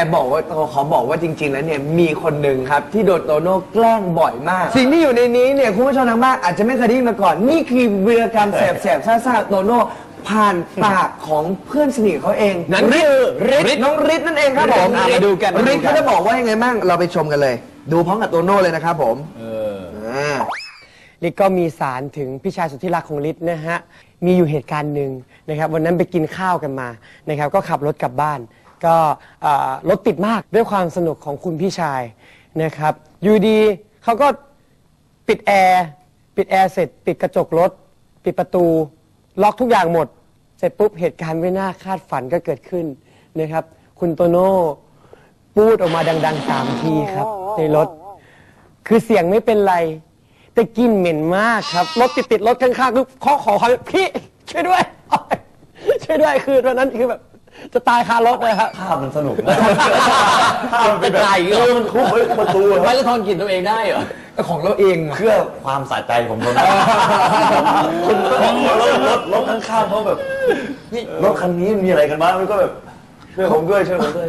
แต่บอกว่าขอบอกว่าจริง ๆ แล้วเนี่ยมีคนหนึ่งครับ ที่โดนโตโน่แกล้งบ่อยมาก สิ่งที่อยู่ในนี้เนี่ยคุณผู้ชมทางบ้านอาจจะไม่เคยได้ยินมาก่อน นี่คือวีรกรรมแสบๆซ่าๆโตโน่ผ่านปากของเพื่อนสนิทเขาเองนั่นคือฤทธิ์น้องฤทธิ์นั่นเองครับผมฤทธิ์อะมาดูกันมาดูกันฤทธิ์เขาจะบอกว่ายังไงบ้างเราไปชมกันเลย ดูพร้อมกับโตโน่เลยนะครับผมอ่าลิศก็มีสารถึงพี่ชายสุดที่รักของลิศนะฮะ มีอยู่เหตุการณ์หนึ่งนะครับ วันนั้นไปกินข้าวกันมานะครับ ก็ขับรถกลับบ้าน ก็อ่อรถติดมากด้วยความสนุกของคุณพี่ชายนะครับอยู่ดีเขาก็ปิดแอร์ปิดแอร์เสร็จ ปิดกระจกรถ ปิดประตู ล็อกทุกอย่างหมด เสร็จปุ๊บเหตุการณ์ไม่น่าคาดฝันก็เกิดขึ้นนะครับ คุณโตโน่พูดออกมาดังๆสามทีครับ ในรถ คือเสียงไม่เป็นไร แต่กลินเหม็นมากครับ รถติดติดๆรถข้างๆคือขอขอความพี่ช่วยด้วย ช่วยด้วยคือตอนนั้นคือแบบ จะตายคารถเลยครับภาพมันสนุกนะภาพมันเป็นแบบเออมันคุบไว้ประตูไม่แล้วทนกลิ่นตัวเองได้เหรอของเราเองอะเพื่อความสะใจของผมคนรถรถรถข้างๆเขาแบบนี่รถคันนี้มีอะไรกันบ้างมันก็แบบช่วยผมด้วยช่วยผมด้วย